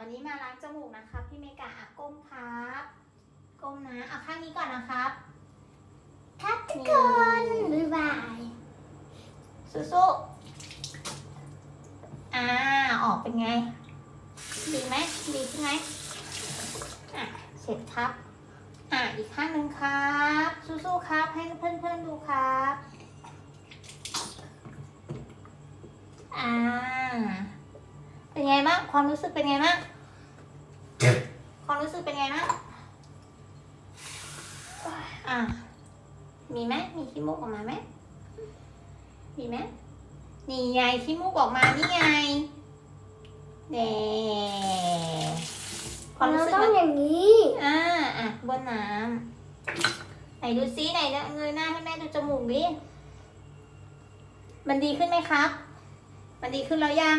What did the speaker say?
วันนี้มาล้างจมูกนะครับพี่เมกาอะก้มครับ ก้มนะ เอาข้างนี้ก่อนนะครับ ครับทุกคนบ๊ายบายสู้ๆอ่า ออกเป็นไง ดีไหมดีใช่ไหมอะ เสร็จครับ อะ อีกข้างหนึ่งครับ สู้ๆครับ ให้เพื่อนเพื่อนดูครับ อ่า เป็นไงบ้างความรู้สึกเป็นไงบ้างเจ็บความรู้สึกเป็นไงบ้างอะมีไหมมีขี้มูกออกมาไหมมีไหมนี่ไงขี้มูกออกมานี่ไงเน่ความรู้เราสึกต้องมันอย่างนี้อ่าอะบนน้ำไหนดูซิไหนนะเงยหน้าให้แม่ดูจมูกดิมันดีขึ้นไหมครับ มันดีขึ้นแล้วยัง